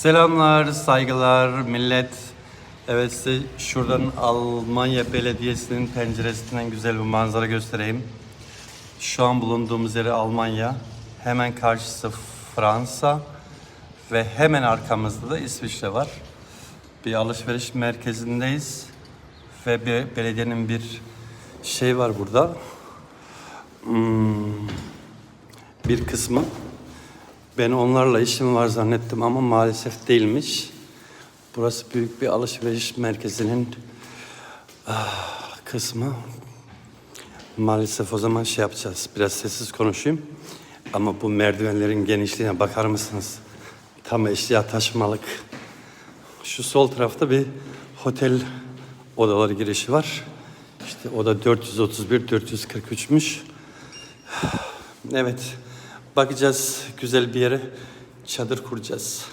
Selamlar, saygılar millet. Evet size şuradan Almanya Belediyesi'nin penceresinden güzel bir manzara göstereyim. Şu an bulunduğumuz yeri Almanya. Hemen karşısı Fransa ve hemen arkamızda da İsviçre var. Bir alışveriş merkezindeyiz ve bir belediyenin bir şey var burada. Hmm, bir kısmı ben onlarla işim var zannettim ama maalesef değilmiş. Burası büyük bir alışveriş merkezinin ah, kısmı. Maalesef o zaman şey yapacağız. Biraz sessiz konuşayım. Ama bu merdivenlerin genişliğine bakar mısınız? Tam eşya taşımalık. Şu sol tarafta bir otel odaları girişi var. İşte oda 431, 443'müş. Evet. Bakacağız güzel bir yere çadır kuracağız.